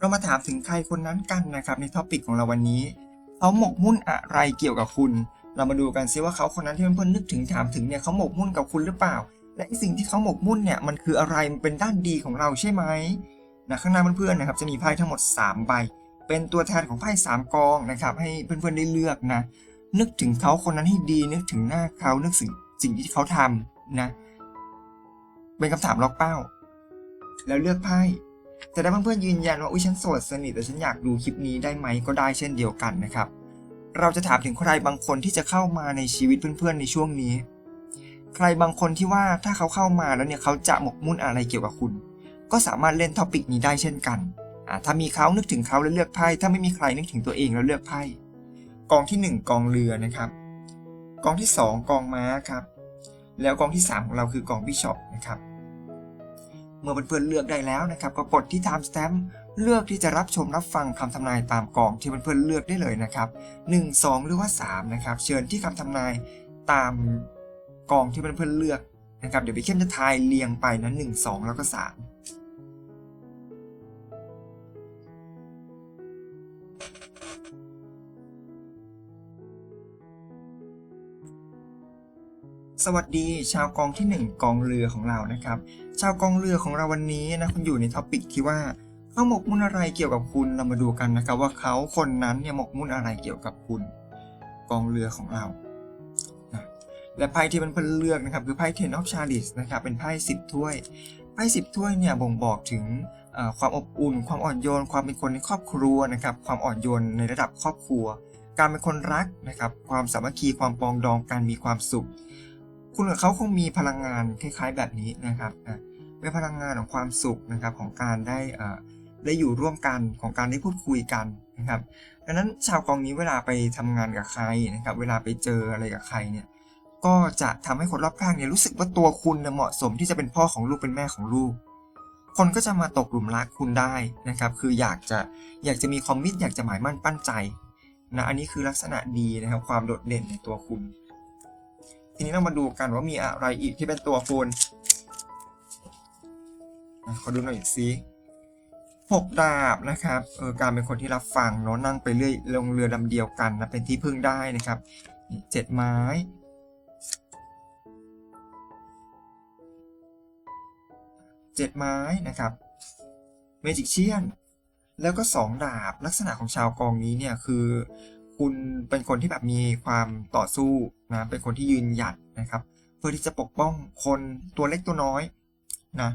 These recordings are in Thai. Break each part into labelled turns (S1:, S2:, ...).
S1: เรามาถามถึงใครคนนั้นกันนะครับในท็อปิกของเราวันนี้ เขาหมกมุ่นอะไรเกี่ยวกับคุณ เรามาดูกันซิว่าเขาคนนั้นที่เพื่อนๆนึกถึงถามถึงเนี่ยเขาหมกมุ่นกับคุณหรือเปล่า และสิ่งที่เขาหมกมุ่นเนี่ยมันคืออะไรมันเป็นด้านดีของเราใช่ไหมนะข้างหน้าเพื่อนๆนะครับจะมีไพ่ทั้งหมด 3 ใบ เป็นตัวแทนของไพ่สามกองนะครับ ให้เพื่อนๆได้เลือกนะ นึกถึงเขาคนนั้นให้ดี นึกถึงหน้าเขานึกถึงสิ่งที่เขาทำนะ เป็นคำถามล็อกเป้า แล้วเลือกไพ่แต่ถ้าเพื่อนๆยืนยันว่าอุ้ยฉันโสดสนิทแต่ฉันอยากดูคลิปนี้ได้ไหมก็ได้เช่นเดียวกันนะครับ เราจะถามถึงใครบางคนที่จะเข้ามาในชีวิตเพื่อนๆในช่วงนี้ ใครบางคนที่ว่าถ้าเขาเข้ามาแล้วเนี่ยเขาจะหมกมุ่นอะไรเกี่ยวกับคุณ ก็สามารถเล่นท็อปิกนี้ได้เช่นกัน ถ้ามีเขานึกถึงเขาแล้วเลือกไพ่ ถ้าไม่มีใครนึกถึงตัวเองแล้วเลือกไพ่ กองที่หนึ่งกองเรือนะครับ กองที่สองกองม้าครับ แล้วกองที่สามของเราคือกองบิชอปนะครับ เมื่อเพื่อนๆเลือกได้แล้วนะครับ ก็กดที่ time stamp เลือกที่จะรับชมรับฟังคำทำนายตามกองที่เพื่อนๆเลือกได้เลยนะครับ1 2 หรือว่า 3 นะครับ เชิญที่คำทำนายตามกองที่เพื่อนๆเลือกนะครับ เดี๋ยวพี่เข้มจะทายเรียงไปนะ1 2 แล้วก็ 3 สวัสดีชาวกองที่ 1 กองเรือของเรานะครับ ชาวกองเรือของเราวันนี้นะคุณอยู่ในท็อปิกที่ว่าเขาหมกมุ่นอะไรเกี่ยวกับคุณเรามาดูกันนะครับว่าเขาคนนั้นเนี่ยหมกมุ่นอะไรเกี่ยวกับคุณ กองเรือของเรานะและไพ่ที่มันเพื่อนเลือกนะครับคือไพ่เทนออฟชาริสนะครับเป็นไพ่สิบถ้วยไพ่สิบถ้วยเนี่ยบ่งบอกถึงความอบอุ่น ความอ่อนโยน ความเป็นคนในครอบครัวนะครับความอ่อนโยนในระดับครอบครัว การเป็นคนรักนะครับความสามัคคีความปองดองการมีความสุข คุณกับเขาคงมีพลังงานคล้ายๆแบบนี้นะครับเป็นพลังงานของความสุขนะครับของการได้ได้อยู่ร่วมกันของการได้พูดคุยกันนะครับดังนั้นชาวกองนี้เวลาไปทำงานกับใครนะครับ เวลาไปเจออะไรกับใครเนี่ยก็จะทำให้คนรอบข้างเนี่ยรู้สึกว่าตัวคุณเนี่ยเหมาะสมที่จะเป็นพ่อของลูกเป็นแม่ของลูก คนก็จะมาตกหลุมรักคุณได้นะครับ คืออยากจะอยากจะมีคอมมิตอยากจะหมายมั่นปั้นใจนะอันนี้คือลักษณะดีนะครับความโดดเด่นในตัวคุณ ทีนี้เรามาดูกันว่ามีอะไรอีกที่เป็นตัวคุณขอดูหน่อยสิหกดาบนะครับ เออการเป็นคนที่รับฟังเนาะนั่งไปเรื่อยลงเรือลำเดียวกันนะเป็นที่พึ่งได้นะครับเจ็ดไม้เจ็ดไม้นะครับเมจิกเชียนแล้วก็สองดาบลักษณะของชาวกองนี้เนี่ยคือ คุณเป็นคนที่แบบมีความต่อสู้นะเป็นคนที่ยืนหยัดนะครับ เพื่อที่จะปกป้องคนตัวเล็กตัวน้อยนะ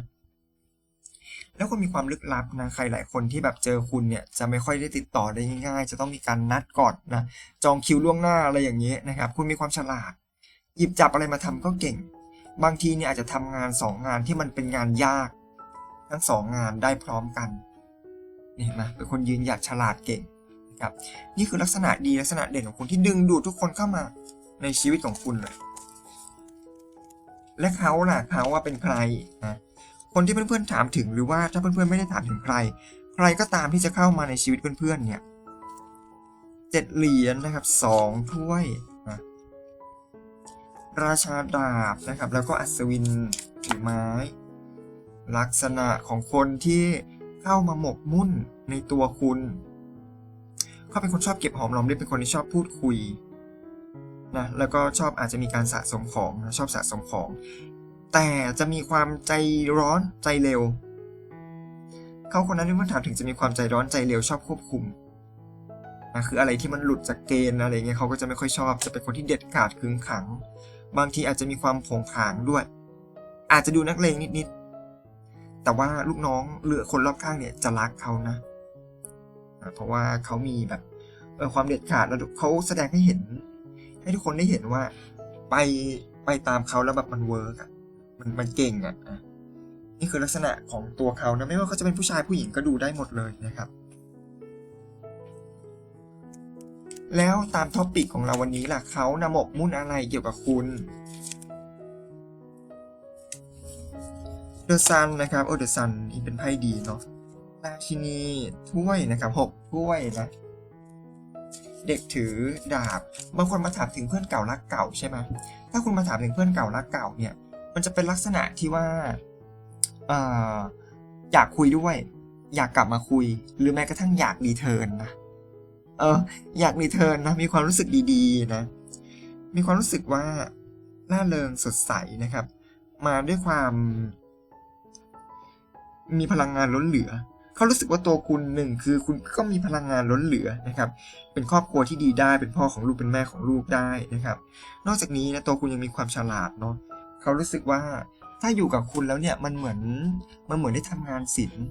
S1: แล้วคุณมีความลึกลับนะใครหลายคนที่แบบเจอคุณเนี่ยจะไม่ค่อยได้ติดต่อได้ง่ายๆ จะต้องมีการนัดก่อนนะจองคิวล่วงหน้าอะไรอย่างเงี้ยนะครับ คุณมีความฉลาด หยิบจับอะไรมาทำก็เก่ง บางทีเนี่ยอาจจะทำงานสองงานที่มันเป็นงานยาก ทั้งสองงานได้พร้อมกันนี่เห็นไหมเป็นคนยืนหยัดฉลาดเก่ง ครับนี่คือลักษณะดีลักษณะเด่นของคุณที่ดึงดูดทุกคนเข้ามาในชีวิตของคุณเลยและเขาล่ะเขาว่าเป็นใครนะคนที่เพื่อนๆถามถึงหรือว่าถ้าเพื่อนๆไม่ได้ถามถึงใคร ใครก็ตามที่จะเข้ามาในชีวิตเพื่อนๆเนี่ยเจ็ดเหรียญนะครับสองถ้วยนะราชาดาบนะครับ แล้วก็อัศวินถือไม้ ลักษณะของคนที่เข้ามาหมกมุ่นในตัวคุณ เขาเป็นคนชอบเก็บหอมรอมริบเป็นคนที่ชอบพูดคุยนะแล้วก็ชอบอาจจะมีการสะสมของนะชอบสะสมของ แต่จะมีความใจร้อนใจเร็ว เขาคนนั้นที่มื่อถามถึงจะมีความใจร้อนใจเร็วชอบควบคุมนะคืออะไรที่มันหลุดจากเกณฑ์อะไรเงี้ยเขาก็จะไม่ค่อยชอบจะเป็นคนที่เด็ดขาดขึงขัง บางทีอาจจะมีความผงผางด้วย อาจจะดูนักเลงนิดๆแต่ว่าลูกน้องหรือคนรอบข้างเนี่ยจะรักเขานะ เพราะว่าเขามีแบบเออความเด็ดขาดแล้วเขาแสดงให้เห็น ให้ทุกคนได้เห็นว่า ไปไปตามเขาแล้วแบบมันเวิร์กอะมันมันเก่งอะนี่คือลักษณะของตัวเขานะไม่ว่าเขาจะเป็นผู้ชายผู้หญิงก็ดูได้หมดเลยนะครับ แล้วตามท็อปิกของเราวันนี้ล่ะเขานำหมกมุ่นอะไรเกี่ยวกับคุณเดอะซันนะครับโอ้เดอะซันนี่เป็นไพ่ดีเนาะ ราชินีถ้วยนะครับหกถ้วยนะ เด็กถือดาบบางคนมาถามถึงเพื่อนเก่ารักเก่าใช่ไหมถ้าคุณมาถามถึงเพื่อนเก่ารักเก่าเนี่ย มันจะเป็นลักษณะที่ว่าเอ่ออยากคุยด้วย อยากกลับมาคุย หรือแม้กระทั่งอยากรีเทิร์นนะเอออยากรีเทิร์นนะมีความรู้สึกดีๆนะ มีความรู้สึกว่าล่าเริงสดใสนะครับ มาด้วยความมีพลังงานล้นเหลือ เขารู้สึกว่าตัวคุณหนึ่งคือคุณก็มีพลังงานล้นเหลือนะครับ เป็นครอบครัวที่ดีได้เป็นพ่อของลูกเป็นแม่ของลูกได้นะครับ นอกจากนี้นะตัวคุณยังมีความฉลาดเนาะเขารู้สึกว่าถ้าอยู่กับคุณแล้วเนี่ยมันเหมือนมันเหมือนได้ทำงานศิลป์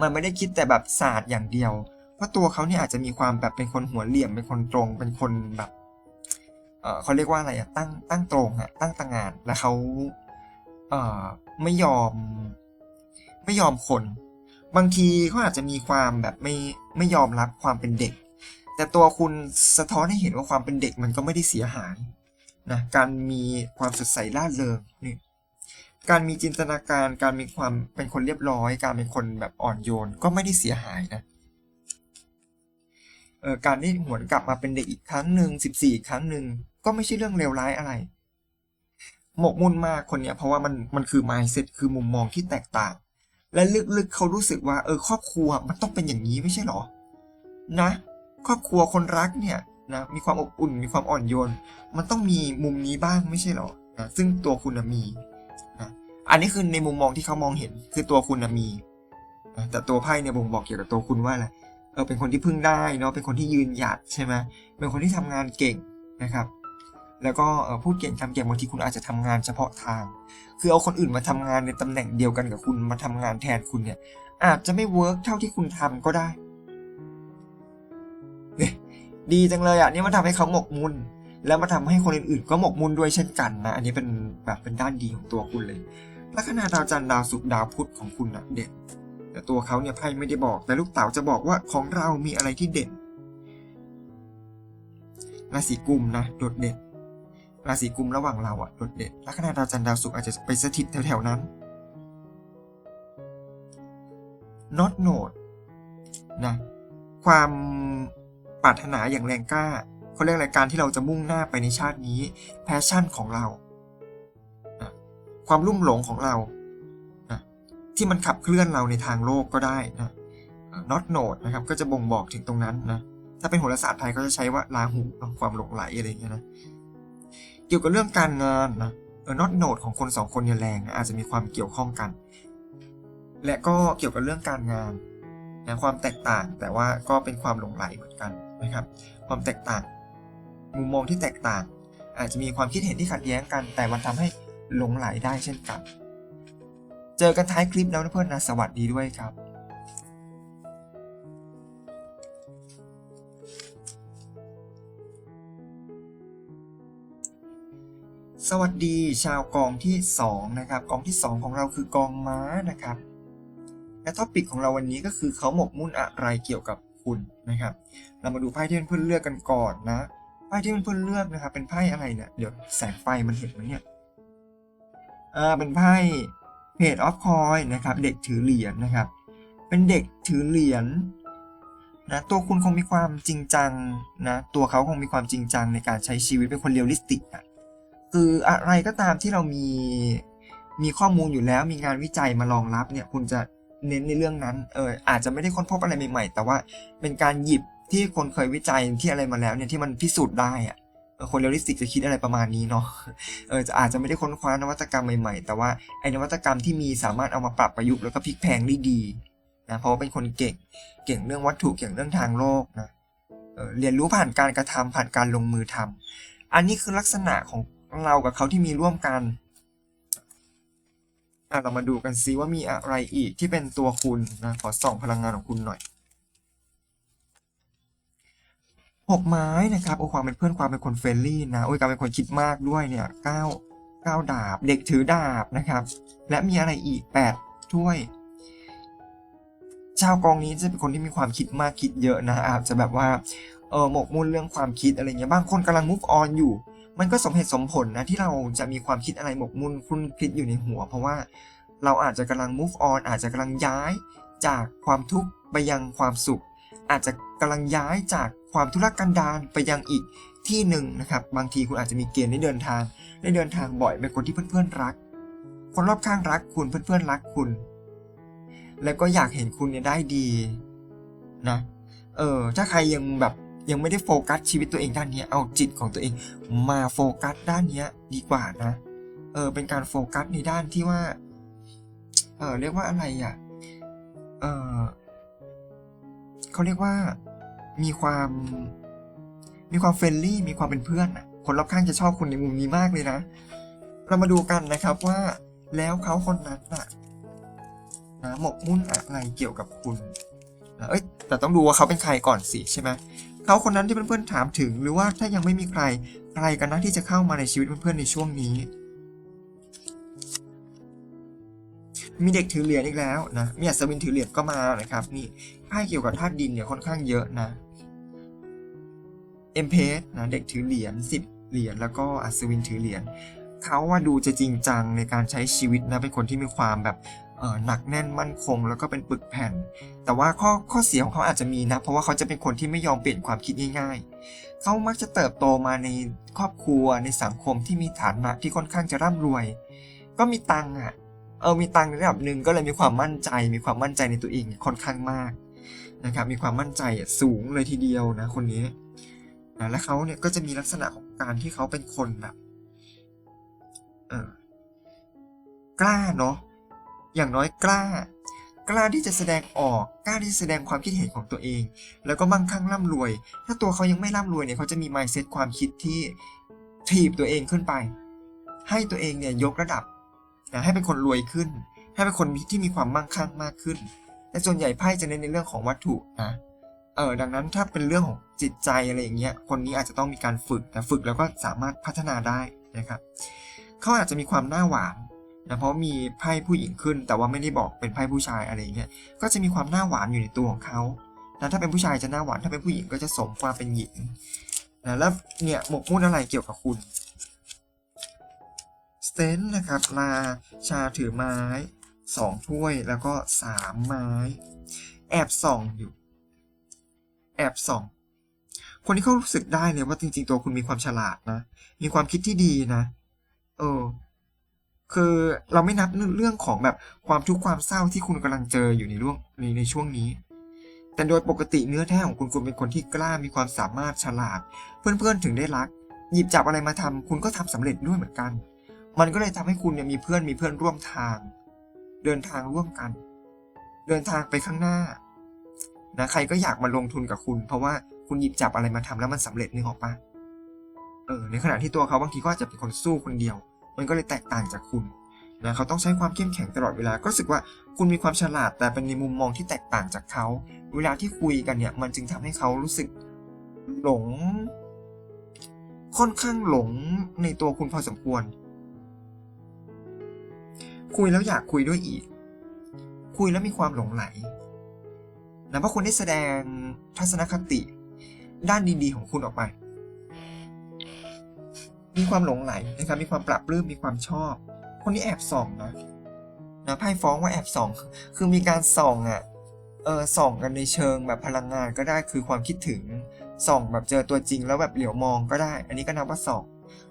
S1: มันไม่ได้คิดแต่แบบศาสตร์อย่างเดียว เพราะตัวเขาเนี่ยอาจจะมีความแบบเป็นคนหัวเหลี่ยมเป็นคนตรง เป็นคนแบบเขาเรียกว่าอะไรอะตั้งตั้งตรงอะตั้งตางงานแล้วเขาเออไม่ยอม ไม่ยอมคน บางทีเขาอาจจะมีความแบบไม่ไม่ยอมรับความเป็นเด็ก แต่ตัวคุณสะท้อนให้เห็นว่าความเป็นเด็กมันก็ไม่ได้เสียหายนะการมีความสดใสร่าเริงนี่การมีจินตนาการการมีความเป็นคนเรียบร้อย การเป็นคนแบบอ่อนโยนก็ไม่ได้เสียหายนะเออการได้หวนกลับมาเป็นเด็กอีกครั้งหนึ่งสิบสี่ครั้งหนึ่งก็ไม่ใช่เรื่องเลวร้ายอะไร หมกมุ่นมากคนเนี้ยเพราะว่ามันมันคือ mindset คือมุมมองที่แตกต่าง และลึกๆเขารู้สึกว่าเออครอบครัวมันต้องเป็นอย่างนี้ไม่ใช่หรอ นะ ครอบครัวคนรักเนี่ยนะมีความอบอุ่นมีความอ่อนโยน มันต้องมีมุมนี้บ้างไม่ใช่หรอนะซึ่งตัวคุณมีนะอันนี้คือในมุมมองที่เขามองเห็นคือตัวคุณมีนะแต่ตัวไพ่เนี่ยบ่งบอกเกี่ยวกับตัวคุณว่าอะไรเออเป็นคนที่พึ่งได้เนาะเป็นคนที่ยืนหยัดใช่ไหมเป็นคนที่ทำงานเก่งนะครับ แล้วก็พูดเก่งทำเก่งบางทีคุณอาจจะทำงานเฉพาะทาง คือเอาคนอื่นมาทำงานในตำแหน่งเดียวกันกับคุณมาทำงานแทนคุณเนี่ย อาจจะไม่เวิร์กเท่าที่คุณทำก็ได้เนี่ยดีจังเลยอะนี่มันทำให้เขาหมกมุ่นแล้วมาทำให้คนอื่นๆ ก็หมกมุ่นด้วยเช่นกันนะ อันนี้เป็นแบบเป็นด้านดีของตัวคุณเลย ลัคนาดาวจันทร์ดาวศุกร์ดาวพุธของคุณนะเด่น แต่ตัวเขาเนี่ยไพ่ไม่ได้บอก แต่ลูกเต๋าจะบอกว่าของเรามีอะไรที่เด่น ราศีกุมนะ โดดเด่น ราศีกุมระหว่างเราอะโดดเด่นลัคนาดาวจันทร์ดาวศุกร์อาจจะไปสถิตแถวๆนั้น not note นะความปรารถนาอย่างแรงกล้าเขาเรียกอะไรการที่เราจะมุ่งหน้าไปในชาตินี้แพชชั่นของเรานะความลุ่มหลงของเรานะที่มันขับเคลื่อนเราในทางโลกก็ได้นะ not note นะครับก็จะบ่งบอกถึงตรงนั้นนะ ถ้าเป็นโหราศาสตร์ไทยก็จะใช้ว่าราหูความหลงไหลอะไรอย่างเงี้ยนะ เกี่ยวกับเรื่องการงานนะเออ not note ของคนสองคนเนี่ยแรงนะอาจจะมีความเกี่ยวข้องกัน และก็เกี่ยวกับเรื่องการงานนะความแตกต่างแต่ว่าก็เป็นความหลงไหลเหมือนกันนะครับ ความแตกต่าง มุมมองที่แตกต่าง อาจจะมีความคิดเห็นที่ขัดแย้งกัน แต่มันทำให้หลงไหลได้เช่นกัน เจอกันท้ายคลิปแล้วนะเพื่อนนะสวัสดีด้วยครับ สวัสดีชาวกองที่2นะครับกองที่ 2 ของเราคือกองม้านะครับและท็อปิกของเราวันนี้ก็คือเขาหมกมุ่นอะไรเกี่ยวกับคุณนะครับ เรามาดูไพ่ที่เพื่อนเลือกกันก่อนนะไพ่ที่เพื่อนเลือกนะครับ เป็นไพ่อะไรเนี่ยเดี๋ยวแสงไฟมันเห็นไหมเนี่ยอ่าเป็นไพ่เพจออฟคอยนะครับเด็กถือเหรียญนะครับ เป็นเด็กถือเหรียญนะตัวคุณคงมีความจริงจังนะตัวเขาคงมีความจริงจังในการใช้ชีวิตเป็นคนเรียลลิสติกอะ คืออะไรก็ตามที่เรามีมีข้อมูลอยู่แล้ว มีงานวิจัยมารองรับเนี่ยคุณจะเน้นในเรื่องนั้นเอออาจจะไม่ได้ค้นพบอะไรใหม่ๆ แต่ว่าเป็นการหยิบที่คนเคยวิจัยที่อะไรมาแล้วเนี่ยที่มันพิสูจน์ได้อะเออคนเรียลลิสติกจะคิดอะไรประมาณนี้เนาะเออจะอาจจะไม่ได้ค้นคว้านวัตกรรมใหม่ๆ แต่ว่าไอ้นวัตกรรมที่มีสามารถเอามาปรับประยุกต์แล้วก็พลิกแพลงได้ดีนะเพราะว่าเป็นคนเก่งเก่งเรื่องวัตถุเก่งเรื่องทางโลกนะเออเรียนรู้ผ่านการกระทำผ่านการลงมือทำอันนี้คือลักษณะของ เรากับเขาที่มีร่วมกันอะเรามาดูกันซิว่ามีอะไรอีกที่เป็นตัวคุณนะขอส่องพลังงานของคุณหน่อยหกไม้นะครับโอ้ความเป็นเพื่อนความเป็นคนเฟรนลี่นะโอ้ยการเป็นคนคิดมากด้วยเนี่ยเก้าเก้าดาบ เด็กถือดาบนะครับ และมีอะไรอีกแปดถ้วยชาวกองนี้จะเป็นคนที่มีความคิดมากคิดเยอะนะอาจจะแบบว่าเออหมกมุ่นเรื่องความคิดอะไรเงี้ยบางคนกำลัง move on อยู่ มันก็สมเหตุสมผลนะที่เราจะมีความคิดอะไรหมกมุ่นคลุ่นคิดอยู่ในหัว เพราะว่าเราอาจจะกำลัง move on อาจจะกำลังย้ายจากความทุกข์ไปยังความสุข อาจจะกำลังย้ายจากความทุรกันดารไปยังอีกที่หนึ่งนะครับ บางทีคุณอาจจะมีเกณฑ์ได้เดินทาง ได้เดินทางบ่อยเป็นคนที่เพื่อนๆรัก คนรอบข้างรักคุณเพื่อนๆรักคุณ แล้วก็อยากเห็นคุณเนี่ยได้ดีนะเออถ้าใครยังแบบ ยังไม่ได้โฟกัสชีวิตตัวเองด้านนี้เอาจิตของตัวเองมาโฟกัสด้านนี้ดีกว่านะ เออเป็นการโฟกัสในด้านที่ว่า เออเรียกว่าอะไรอะ เออเขาเรียกว่ามีความ มีความเฟรนลี่ มีความเป็นเพื่อนอะคนรอบข้างจะชอบคุณในมุมนี้มากเลยนะ เรามาดูกันนะครับว่าแล้วเขาคนนั้นน่ะนะหมกมุ่นอะไรเกี่ยวกับคุณเอ้ยแต่ต้องดูว่าเขาเป็นใครก่อนสิใช่ไหม เขาคนนั้นที่เพื่อนๆถามถึง หรือว่าถ้ายังไม่มีใครใครกันนะที่จะเข้ามาในชีวิตเพื่อนๆในช่วงนี้ มีเด็กถือเหรียญอีกแล้วนะมีอัศวินถือเหรียญก็มานะครับนี่ไพ่เกี่ยวกับธาตุดินเนี่ยค่อนข้างเยอะนะเอ็มเพสนะเด็กถือเหรียญสิบเหรียญแล้วก็อัศวินถือเหรียญเขาว่าดูจะจริงจังในการใช้ชีวิตนะเป็นคนที่มีความแบบ หนักแน่นมั่นคง แล้วก็เป็นปึกแผ่น แต่ว่าข้อข้อเสียของเขาอาจจะมีนะ เพราะว่าเขาจะเป็นคนที่ไม่ยอมเปลี่ยนความคิดง่ายๆ เขามักจะเติบโตมาในครอบครัวในสังคมที่มีฐานะที่ค่อนข้างจะร่ำรวย ก็มีตังค์อะเออมีตังค์ระดับหนึ่งก็เลยมีความมั่นใจ มีความมั่นใจในตัวเองค่อนข้างมากนะครับมีความมั่นใจสูงเลยทีเดียวนะคนนี้นะและเขาเนี่ยก็จะมีลักษณะของการที่เขาเป็นคนแบบกล้าเนาะ อย่างน้อยกล้า กล้าที่จะแสดงออก กล้าที่จะแสดงความคิดเห็นของตัวเอง แล้วก็มั่งคั่งร่ำรวย ถ้าตัวเขายังไม่ร่ำรวยเนี่ยเขาจะมี mindset ความคิดที่ถีบตัวเองขึ้นไป ให้ตัวเองเนี่ยยกระดับนะให้เป็นคนรวยขึ้น ให้เป็นคนที่มีความมั่งคั่งมากขึ้น แต่ส่วนใหญ่ไพ่จะเน้นในเรื่องของวัตถุนะเออดังนั้นถ้าเป็นเรื่องของจิตใจอะไรอย่างเงี้ยคนนี้อาจจะต้องมีการฝึกแต่ฝึกแล้วก็สามารถพัฒนาได้นะครับเขาอาจจะมีความหน้าหวาน นะเพราะมีไพ่ผู้หญิงขึ้น แต่ว่าไม่ได้บอกเป็นไพ่ผู้ชายอะไรเงี้ย ก็จะมีความหน้าหวานอยู่ในตัวของเขานะถ้าเป็นผู้ชายจะหน้าหวาน ถ้าเป็นผู้หญิงก็จะสมความเป็นหญิงนะแล้วเนี่ยหมกมุ่นอะไรเกี่ยวกับคุณสเตนนะครับลาชาถือไม้สองถ้วยแล้วก็สามไม้ แอบส่องอยู่ แอบส่อง คนที่เขารู้สึกได้เลยว่าจริง ๆ ตัวคุณมีความฉลาดนะ มีความคิดที่ดีนะ เออ คือเราไม่นับเรื่องของแบบความทุกข์ความเศร้าที่คุณกำลังเจออยู่ในร่วงในในช่วงนี้ แต่โดยปกติเนื้อแท้ของคุณคุณเป็นคนที่กล้ามีความสามารถฉลาด เพื่อนๆถึงได้รัก หยิบจับอะไรมาทำคุณก็ทำสำเร็จด้วยเหมือนกัน มันก็เลยทำให้คุณเนี่ยมีเพื่อนมีเพื่อนร่วมทาง เดินทางร่วมกัน เดินทางไปข้างหน้านะใครก็อยากมาลงทุนกับคุณ เพราะว่าคุณหยิบจับอะไรมาทำแล้วมันสำเร็จนึกออกปะเออในขณะที่ตัวเขาบางทีก็อาจจะเป็นคนสู้คนเดียว มันก็เลยแตกต่างจากคุณนะเขาต้องใช้ความเข้มแข็งตลอดเวลา ก็รู้สึกว่าคุณมีความฉลาดแต่เป็นในมุมมองที่แตกต่างจากเขา เวลาที่คุยกันเนี่ย มันจึงทำให้เขารู้สึกหลง ค่อนข้างหลงในตัวคุณพอสมควร คุยแล้วอยากคุยด้วยอีก คุยแล้วมีความหลงไหลนะเพราะคุณได้แสดงทัศนคติด้านดีๆของคุณออกไป มีความหลงไหลนะครับ มีความปรับปลื้มมีความชอบ คนนี้แอบส่องนะนะไพ่ฟ้องว่าแอบส่อง คือมีการส่องอะ เออส่องกันในเชิงแบบพลังงานก็ได้คือความคิดถึง ส่องแบบเจอตัวจริงแล้วแบบเหลียวมองก็ได้ อันนี้ก็นับว่าส่อง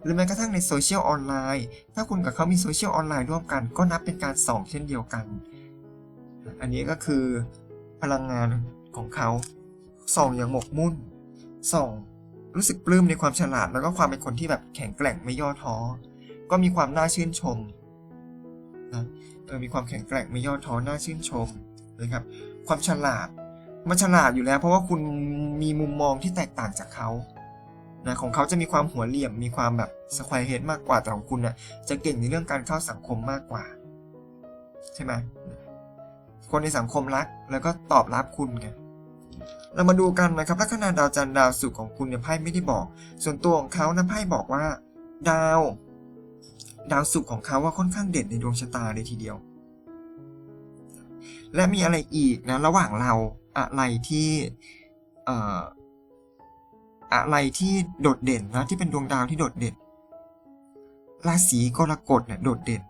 S1: หรือแม้กระทั่งในโซเชียลออนไลน์ ถ้าคุณกับเขามีโซเชียลออนไลน์ร่วมกัน ก็นับเป็นการส่องเช่นเดียวกัน อันนี้ก็คือพลังงานของเขาส่องอย่างหมกมุ่นส่อง รู้สึกปลื้มในความฉลาดแล้วก็ความเป็นคนที่แบบแข็งแกร่งไม่ย่อท้อ ก็มีความน่าชื่นชมนะเออมีความแข็งแกร่งไม่ย่อท้อน่าชื่นชมนะครับ ความฉลาดมันฉลาดอยู่แล้ว เพราะว่าคุณมีมุมมองที่แตกต่างจากเขานะของเขาจะมีความหัวเหลี่ยมมีความแบบสควร์เฮดมากกว่าแต่ของคุณนะ่ะจะเก่งในเรื่องการเข้าสังคมมากกว่า ใช่ไหมคนในสังคมรักแล้วก็ตอบรับคุณไง เรามาดูกันนะครับลัคนาดาวจันทร์ดาวศุกร์ของคุณเนี่ยไพ่ไม่ได้บอก ส่วนตัวของเขานะไพ่บอกว่า ดาว ดาวศุกร์ของเขาว่าค่อนข้างเด่นในดวงชะตาเลยทีเดียว และมีอะไรอีกนะระหว่างเราอะไรที่อออะไรที่โดดเด่นนะที่เป็นดวงดาวที่โดดเด่นราศีกรกฎเนี่ยโดดเด่น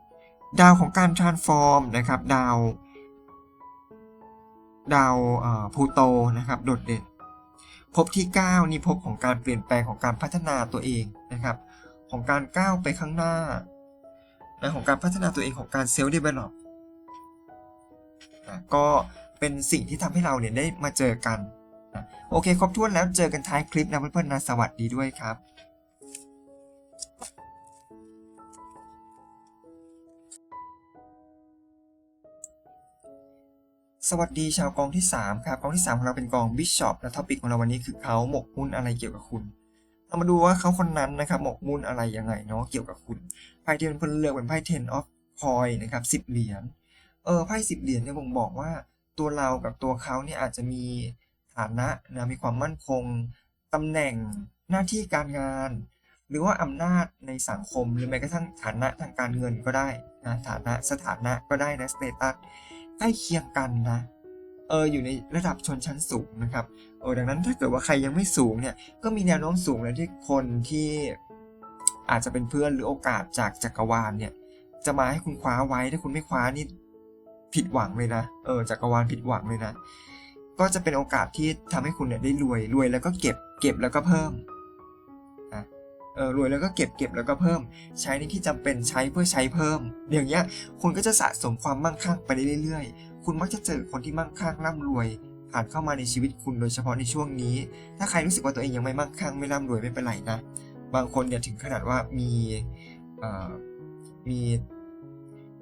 S1: ดาวของการ transform นะครับ ดาว ดาวพลูโตนะครับโดดเด่นภพที่ 9 นี่ภพของการเปลี่ยนแปลงของการพัฒนาตัวเองนะครับ ของการก้าวไปข้างหน้านะของการพัฒนาตัวเองของการเซลล์เดเวลลอปก็เป็นสิ่งที่ทำให้เราเนี่ยได้มาเจอกัน โอเค ครบถ้วนแล้วเจอกันท้ายคลิปนะเพื่อนๆนะสวัสดีด้วยครับ วัสดีชาวกองที่ 3 ครับ กองที่ 3 ของเราเป็นกองบิชอปและท็อปิกของเราวันนี้คือเขาหมกมุ่นอะไรเกี่ยวกับคุณ เรามาดูว่าเขาคนนั้นนะครับหมกมุ่นอะไรยังไงเนาะเกี่ยวกับคุณไพ่ที่เป็นคนเลือกเป็นไพ่ ten of coin นะครับ10 เหรียญเออไพ่10 เหรียญเนี่ยบ่งบอกว่าตัวเรากับตัวเขาเนี่ยอาจจะมีฐานะนะมีความมั่นคงตำแหน่งหน้าที่การงาน หรือว่าอำนาจในสังคมหรือแม้กระทั่งฐานะทางการเงินก็ได้นะฐานะสถานะก็ได้นะสเตตัส ล้เคียงกันนะเอออยู่ในระดับชนชั้นสูงนะครับเออดังนั้นถ้าเกิดว่าใครยังไม่สูงเนี่ยก็มีแนวโน้มสูงเลยที่คนที่อาจจะเป็นเพื่อนหรือโอกาสจากจักรวาลเนี่ย จะมาให้คุณคว้าไว้ถ้าคุณไม่คว้านี่ผิดหวังเลยนะเออจักรวาลผิดหวังเลยนะ ก็จะเป็นโอกาสที่ทำให้คุณเนี่ยได้รวยรวยแล้วก็เก็บเก็บแล้วก็เพิ่ม เออรวยแล้วก็เก็บเก็บแล้วก็เพิ่ม ใช้ในที่จำเป็นใช้เพื่อใช้เพิ่มอย่างเงี้ยคุณก็จะสะสมความมั่งคั่งไปเรื่อยๆ คุณมักจะเจอคนที่มั่งคั่งร่ำรวยผ่านเข้ามาในชีวิตคุณโดยเฉพาะในช่วงนี้ ถ้าใครรู้สึกว่าตัวเองยังไม่มั่งคั่งไม่ร่ำรวยไม่เป็นไรนะ บางคนเนี่ยถึงขนาดว่ามีมี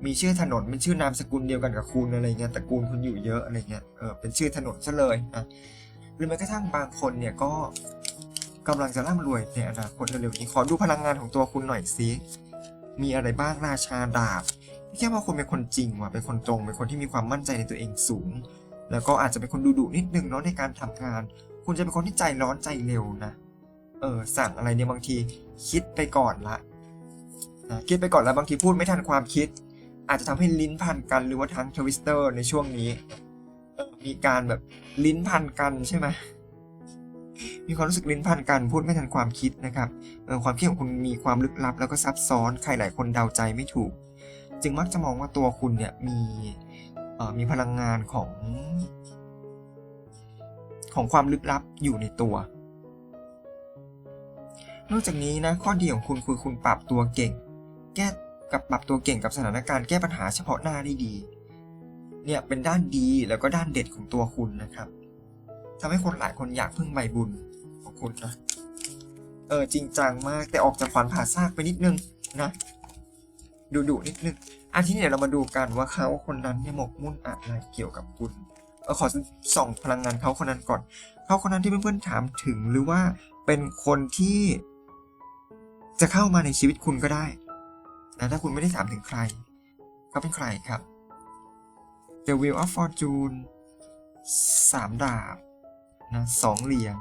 S1: มีชื่อถนนเป็นชื่อนามสกุลเดียวกันกับคุณอะไรเงี้ยตระกูลคุณอยู่เยอะอะไรเงี้ยเออเป็นชื่อถนนซะเลยนะหรือแม้กระทั่งบางคนเนี่ยก็ กำลังจะร่ำรวยในอนาคตเร็วๆนี้ขอดูพลังงานของตัวคุณหน่อยสิมีอะไรบ้างราชาดาบแค่ว่าคุณเป็นคนจริงว่ะเป็นคนตรงเป็นคนที่มีความมั่นใจในตัวเองสูง แล้วก็อาจจะเป็นคนดุดุๆนิดนึงเนาะในการทำงาน คุณจะเป็นคนที่ใจร้อนใจเร็วนะเออสั่งอะไรเนี่ยบางทีคิดไปก่อนละนะคิดไปก่อนแล้วบางทีพูดไม่ทันความคิด อาจจะทำให้ลิ้นพันกันหรือว่าทางทวิสเตอร์ในช่วงนี้มีการแบบลิ้นพันกันใช่ไหม มีความรู้สึกลิ้นพันกันพูดไม่ทันความคิดนะครับความคิดของคุณมีความลึกลับ แล้วก็ซับซ้อนใครหลายคนเดาใจไม่ถูก จึงมักจะมองว่าตัวคุณเนี่ยมีมีพลังงานของ ของความลึกลับอยู่ในตัวนอกจากนี้นะข้อดีของคุณคือคุณปรับตัวเก่ง แก้กับปรับตัวเก่งกับสถานการณ์แก้ปัญหาเฉพาะหน้าได้ดีเนี่ยเป็นด้านดีแล้วก็ด้านเด็ดของตัวคุณนะครับทำให้คนหลายคนอยากพึ่งใบบุญ ของคุณนะเออจริงจังมากแต่ออกจากขวานผ่าซากไปนิดนึงนะดุดุนิดนึงอันที่นี้เดี๋ยเรามาดูกันว่าเขาคนนั้นเนี่ยหมกมุ่นอะไรเกี่ยวกับคุณเออขอส่องพลังงานเขาคนนั้นก่อนเขาคนนั้นที่เพื่อนๆถามถึงหรือว่าเป็นคนที่ จะเข้ามาในชีวิตคุณก็ได้นะถ้าคุณไม่ได้ถามถึงใครเขาเป็นใครครับ The Wheel of Fortune สามดาบนะสองเหรียญ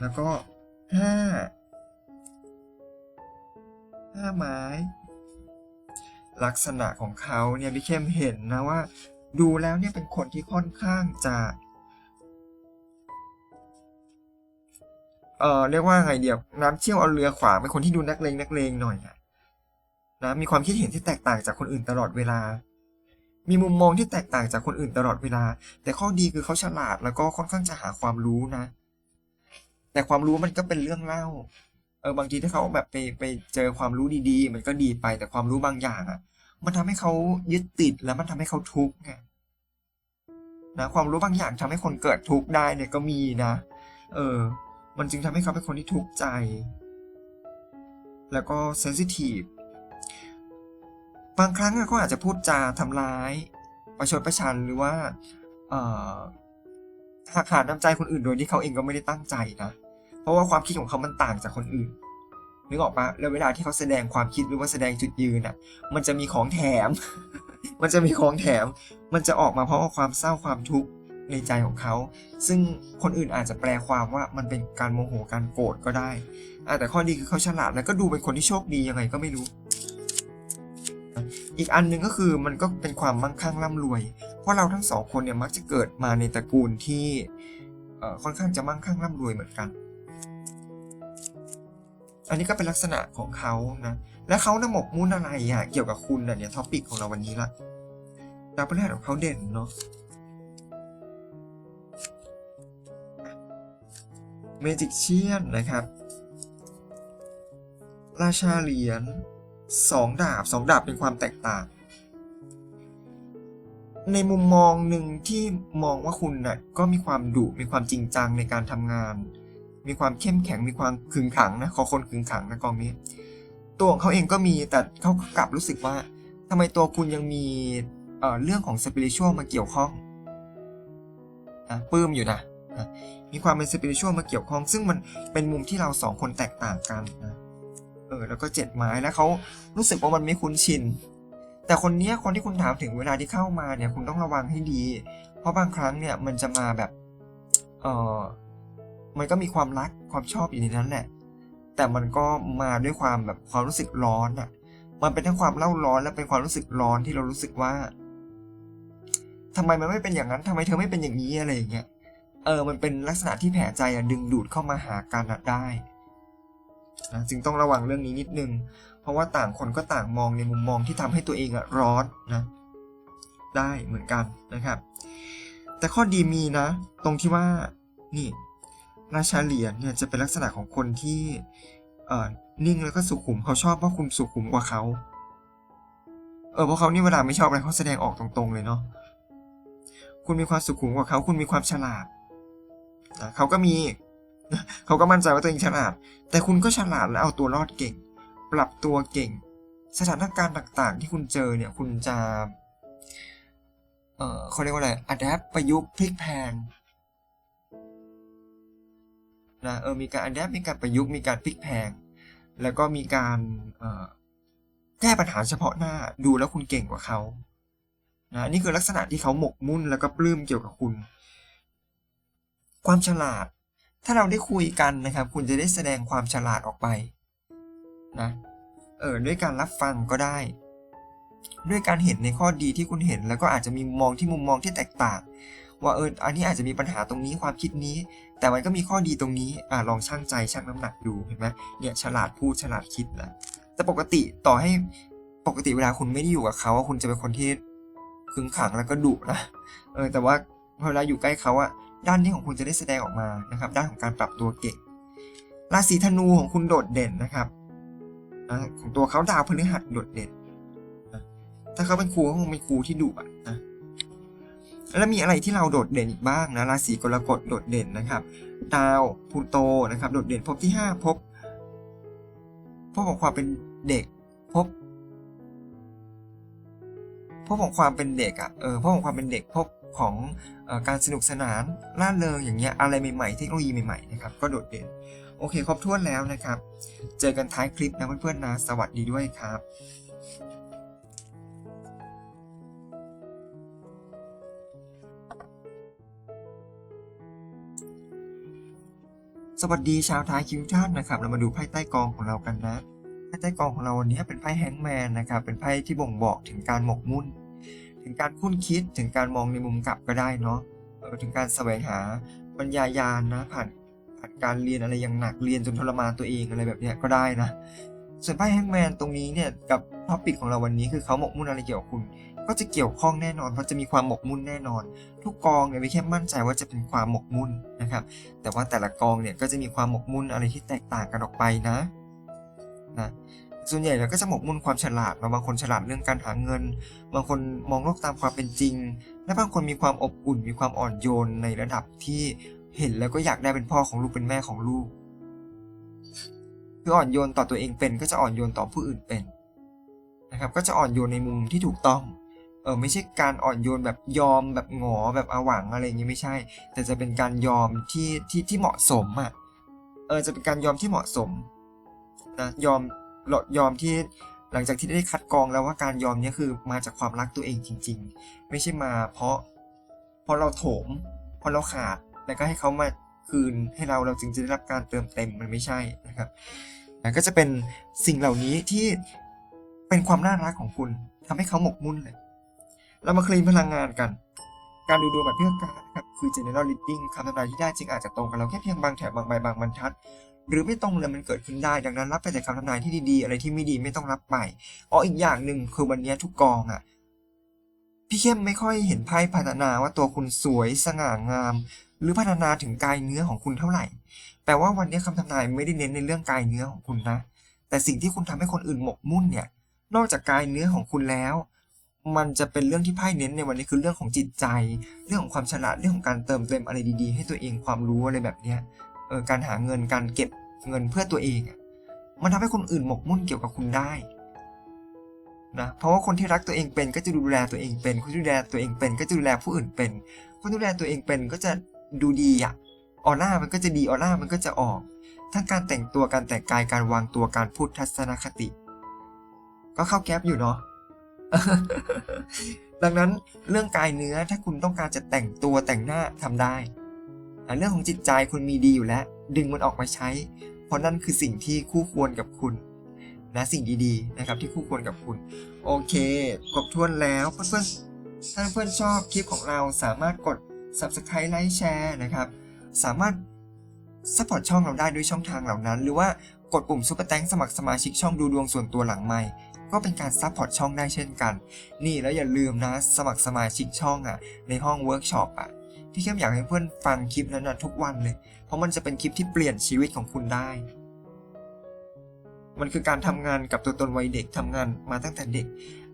S1: แล้วก็ห้าห้าไม้ ลักษณะของเขาเนี่ยพี่เข้มเห็นนะว่า ดูแล้วเนี่ยเป็นคนที่ค่อนข้างจะเอ่อเรียกว่าไงเดียวน้ำเชี่ยวเอาเรือขวางเป็นคนที่ดูนักเลงนักเลงหน่อยอะนะมีความคิดเห็นที่แตกต่างจากคนอื่นตลอดเวลา มีมุมมองที่แตกต่างจากคนอื่นตลอดเวลา แต่ข้อดีคือเขาฉลาดแล้วก็ค่อนข้างจะหาความรู้นะ แต่ความรู้มันก็เป็นเรื่องเล่า เออบางทีถ้าเขาแบบไปไปเจอความรู้ดีๆ มันก็ดีไปแต่ความรู้บางอย่างอะมันทำให้เขายึดติดแล้วมันทำให้เขาทุกข์ไงนะความรู้บางอย่างทำให้คนเกิดทุกข์ได้เนี่ยก็มีนะ เออ มันจึงทำให้เขาเป็นคนที่ทุกข์ใจ แล้วก็เซนซิทีฟบางครั้งอะเขาอาจจะพูดจาทำร้าย ประชดประชันหรือว่าเออ หักหาน้ำใจคนอื่นโดยที่เขาเองก็ไม่ได้ตั้งใจนะ เพราะว่าความคิดของเขามันต่างจากคนอื่น นึกออกปะแล้วเวลาที่เขาแสดงความคิดหรือว่าแสดงจุดยืนอะ มันจะมีของแถม มันจะมีของแถม มันจะออกมาเพราะว่าความเศร้าความทุกข์ในใจของเขา ซึ่งคนอื่นอาจจะแปลความว่ามันเป็นการโมโหการโกรธก็ได้แต่ข้อดีคือเขาฉลาดแล้วก็ดูเป็นคนที่โชคดียังไงก็ไม่รู้ อีกอันหนึ่งก็คือมันก็เป็นความมั่งคั่งร่ำรวย ราะเราทั้งสองคนเนี่ยมักจะเกิดมาในตระกูลที่ค่อนข้างจะมั่งคั่งร่ำรวยเหมือนกัน อันนี้ก็เป็นลักษณะของเขานะ และเขานะหมกมุ่นอะไรอะเกี่ยวกับคุณนะเนี่ยท็อปิกของเราวันนี้ละดาวพฤหัสของเขาเด่นเนาะเมจิกเชียนนะครับ ราชาเหรียญสองดาบสองดาบเป็นความแตกต่าง ในมุมมองหนึ่งที่มองว่าคุณน่ะก็มีความดุมีความจริงจังในการทำงาน มีความเข้มแข็งมีความขึงขังนะขอคนขึงขังนะกองนี้ ตัวของเขาเองก็มีแต่เขากลับรู้สึกว่าทำไมตัวคุณยังมีเเรื่องของสปิริชวลมาเกี่ยวข้องนะปลื้มอยู่นะนะมีความเป็นสปิริชวลมาเกี่ยวข้อง ซึ่งมันเป็นมุมที่เราสองคนแตกต่างกันนะเออแล้วก็เจ็ดไม้แล้วเขารู้สึกว่ามันไม่คุ้นชิน แต่คนเนี้ยคนที่คุณถามถึงเวลาที่เข้ามาเนี่ยคุณต้องระวังให้ดี เพราะบางครั้งเนี่ยมันจะมาแบบเออมันก็มีความรักความชอบอยู่ในนั้นแหละ แต่มันก็มาด้วยความแบบความรู้สึกร้อนอะ่ะ มันเป็นทั้งความเล่าร้อนและเป็นความรู้สึกร้อนที่เรารู้สึกว่าทำไมมันไม่เป็นอย่างนั้นทำไมเธอไม่เป็นอย่างนี้อะไรอย่างเงี้ยเออ มันเป็นลักษณะที่แผลใจอะดึงดูดเข้ามาหากันได้นะจึงต้องระวังเรื่องนี้นิดนึง ราะว่าต่างคนก็ต่างมองในมุมมองที่ทำให้ตัวเองอะร้อนนะได้เหมือนกันนะครับ แต่ข้อดีมีนะ ตรงที่ว่านี่ราชาเหรียญเนี่ยจะเป็นลักษณะของคนที่เอ่อนิ่งแล้วก็สุขุมเขาชอบเพราะคุณสุขุมกว่าเขาเออเพราะเขานี่เวลาไม่ชอบอะไรเขาแสดงออกตรงๆเลยเนาะคุณมีความสุขุมกว่าเขาคุณมีความฉลาดเขาก็มีเขาก็มั่นใจว่าตัวเองฉลาด แต่คุณก็ฉลาดและเอาตัวรอดเก่ง ปรับตัวเก่ง สถานการณ์ต่างๆ ที่คุณเจอเนี่ยคุณจะ เออเขาเรียกว่าอะไรอัดแอปประยุกต์พลิกแพลงนะเออมีการอัดแอปมีการประยุกต์มีการพลิกแพลงแล้วก็มีการเอ่อแก้ปัญหาเฉพาะหน้าดูแล้วคุณเก่งกว่าเขานะนี่คือลักษณะที่เขาหมกมุ่นแล้วก็ปลื้มเกี่ยวกับคุณ ความฉลาด ถ้าเราได้คุยกันนะครับ คุณจะได้แสดงความฉลาดออกไป นะเออด้วยการรับฟังก็ได้ ด้วยการเห็นในข้อดีที่คุณเห็น แล้วก็อาจจะมีมุมมองที่มุมมองที่แตกต่าง ว่าเอออันนี้อาจจะมีปัญหาตรงนี้ความคิดนี้ แต่มันก็มีข้อดีตรงนี้อ่าลองชั่งใจชั่งน้ำหนักดูเห็นไหมเนี่ยฉลาดพูดฉลาดคิดนะแต่ปกติต่อให้ปกติเวลาคุณไม่ได้อยู่กับเขาว่าคุณจะเป็นคนที่ขึงขังแล้วก็ดุนะเออแต่ว่าพอเวลาอยู่ใกล้เขาอะด้านนี้ของคุณจะได้แสดงออกมานะครับ ด้านของการปรับตัวเก่งราศีธนูของคุณโดดเด่นนะครับ ของตัวเขาดาวพฤหัสโดดเด่นนะถ้าเขาเป็นครูเขาคงเป็นครูที่ดุอะนะแล้วมีอะไรที่เราโดดเด่นอีกบ้างนะราศีกรกฎโดดเด่นนะครับ ดาวพูโตนะครับโดดเด่นพบที่ห้าพบพบของความเป็นเด็กพบพบของความเป็นเด็กอะ่ะเออพบของความเป็นเด็กพบของเออการสนุกสนานล่าเริงอย่างเงี้ยอะไรใหม่ๆเทคโนโลยีใหม่ๆนะครับก็โดดเด่น โอเคครบถ้วนแล้วนะครับ เจอกันท้ายคลิปนะเพื่อนๆนะสวัสดีด้วยครับสวัสดีชาวท้ายคิวท่านนะครับ เรามาดูไพ่ใต้กองของเรากันนะไพ่ใต้กองของเราวันนี้เป็นไพ่แฮงแมนนะครับ เป็นไพ่ที่บ่งบอกถึงการหมกมุ่น ถึงการคุ้นคิดถึงการมองในมุมกลับก็ได้เนาะถึงการแสวงหาปัญญายาณนะผ่าน การเรียนอะไรอย่างหนักเรียนจนทรมานตัวเองอะไรแบบเนี้ยก็ได้นะส่วนไพ่แฮงแมนตรงนี้เนี่ยกับท็อปิกของเราวันนี้คือเขาหมกมุ่นอะไรเกี่ยวกับคุณ ก็จะเกี่ยวข้องแน่นอนเพราะจะมีความหมกมุ่นแน่นอน ทุกกองเนี่ยไม่แค่มั่นใจว่าจะเป็นความหมกมุ่นนะครับ แต่ว่าแต่ละกองเนี่ยก็จะมีความหมกมุ่นอะไรที่แตกต่างกันออกไปนะนะส่วนใหญ่เราก็จะหมกมุ่นความฉลาดเนาบางคนฉลาดเรื่องการหาเงิน บางคนมองโลกตามความเป็นจริง และบางคนมีความอบอุ่น มีความอ่อนโยนในระดับที่ เห็นแล้วก็อยากได้เป็นพ่อของลูกเป็นแม่ของลูก คืออ่อนโยนต่อตัวเองเป็นก็จะอ่อนโยนต่อผู้อื่นเป็นนะครับก็จะอ่อนโยนในมุมที่ถูกต้องเออไม่ใช่การอ่อนโยนแบบยอมแบบหงอแบบอาหวังอะไรอย่างนี้ไม่ใช่ แต่จะเป็นการยอมที่ที่ที่เหมาะสมอะเออจะเป็นการยอมที่เหมาะสมนะยอมยอมที่หลังจากที่ได้คัดกรองแล้วว่าการยอมเนี้ยคือมาจากความรักตัวเองจริง ๆ ไม่ใช่มาเพราะเพราะเราโถมเพราะเราขาด แล้วก็ให้เขามาคืนให้เราเราจึงจะได้รับการเติมเต็มมันไม่ใช่นะครับแล้วก็จะเป็นสิ่งเหล่านี้ที่เป็นความน่ารักของคุณทำให้เขาหมกมุ่นเลย เรามาคลีนพลังงานกัน การดูดวงแบบเพื่อการครับคือ general reading คำทำนายที่ได้จริงอาจจะตรงกับเราแค่เพียงบางแถบบางใบบางบรรทัด หรือไม่ตรงเลยมันเกิดขึ้นได้ ดังนั้นรับไปแต่คำทำนายที่ดีๆ อะไรที่ไม่ดีไม่ต้องรับไปอ๋ออีกอย่างหนึ่งคือวันนี้ทุกกองอะพี่เข้มไม่ค่อยเห็นไพ่พัฒนาว่าตัวคุณสวยสง่างาม หรือพัฒนาถึงกายเนื้อของคุณเท่าไหร่ แปลว่าวันนี้คำทำนายไม่ได้เน้นในเรื่องกายเนื้อของคุณนะ แต่สิ่งที่คุณทำให้คนอื่นหมกมุ่นเนี่ย นอกจากกายเนื้อของคุณแล้ว มันจะเป็นเรื่องที่ไพ่เน้นในวันนี้คือเรื่องของจิตใจ เรื่องของความฉลาด เรื่องของการเติมเต็มอะไรดีๆ ให้ตัวเองความรู้อะไรแบบเนี้ยเออการหาเงิน การเก็บเงินเพื่อตัวเอง มันทำให้คนอื่นหมกมุ่นเกี่ยวกับคุณได้นะเพราะว่าคนที่รักตัวเองเป็นก็จะดูแลตัวเองเป็น คนที่ดูแลตัวเองเป็นก็จะดูแลผู้อื่นเป็น คนดูแลตัวเองเป็นก็จะ ดูดีอะออร่ามันก็จะดีออร่ามันก็จะออก ทั้งการแต่งตัวการแต่งกายการวางตัวการพูดทัศนคติ ก็เข้าแก๊ปอยู่เนาะดังนั้นเรื่องกายเนื้อถ้าคุณต้องการจะแต่งตัวแต่งหน้าทำได้ เรื่องของจิตใจคุณมีดีอยู่แล้ว ดึงมันออกมาใช้ เพราะนั่นคือสิ่งที่คู่ควรกับคุณนะสิ่งดีๆนะครับที่คู่ควรกับคุณ โอเคครบถ้วนแล้วเพื่อนๆถ้าเพื่อนชอบคลิปของเราสามารถกด subscribe ไลค์แชร์นะครับ สามารถซัพพอร์ตช่องเราได้ด้วยช่องทางเหล่านั้น หรือว่ากดปุ่มซุปเปอร์แตงสมัครสมาชิกช่องดูดวงส่วนตัวหลังไมค์ก็เป็นการซัพพอร์ตช่องได้เช่นกัน นี่แล้วอย่าลืมนะ สมัครสมาชิกช่องอะ ในห้องเวิร์กช็อปอะ ที่เข้มอยากให้เพื่อนฟังคลิปนั้นนะทุกวันเลย เพราะมันจะเป็นคลิปที่เปลี่ยนชีวิตของคุณได้ มันคือการทำงานกับตัวตนวัยเด็กทำงานมาตั้งแต่เด็ก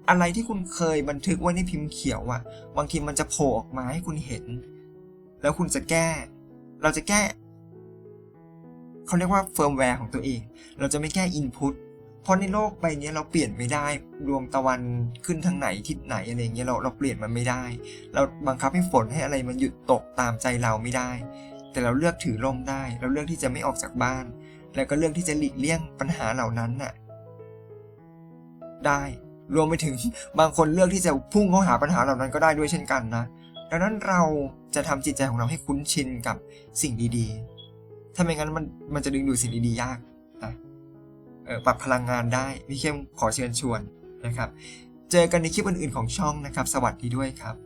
S1: อะไรที่คุณเคยบันทึกไว้ในพิมพ์เขียวอะ บางทีมันจะโผล่ออกมาให้คุณเห็น แล้วคุณจะแก้ เราจะแก้เขาเรียกว่าเฟิร์มแวร์ของตัวเอง เราจะไม่แก้อินพุตเพราะในโลกใบนี้เราเปลี่ยนไม่ได้ ดวงตะวันขึ้นทางไหนทิศไหนอะไรเงี้ยเราเราเปลี่ยนมันไม่ได้ เราบังคับให้ฝนให้อะไรมันหยุดตกตามใจเราไม่ได้ แต่เราเลือกถือร่มได้ เราเลือกที่จะไม่ออกจากบ้าน แล้วก็เลือกที่จะหลีกเลี่ยงปัญหาเหล่านั้นน่ะ ได้ รวมไปถึงบางคนเลือกที่จะพุ่งเข้าหาปัญหาเหล่านั้นก็ได้ด้วยเช่นกันนะ ดังนั้นเราจะทำจิตใจของเราให้คุ้นชินกับสิ่งดีๆ ถ้าไม่งั้นมันมันจะดึงดูดสิ่งดีๆยากนะเออปรับพลังงานได้พี่เข้มขอเชิญชวนนะครับ เจอกันในคลิปอื่นๆของช่องนะครับ สวัสดีด้วยครับ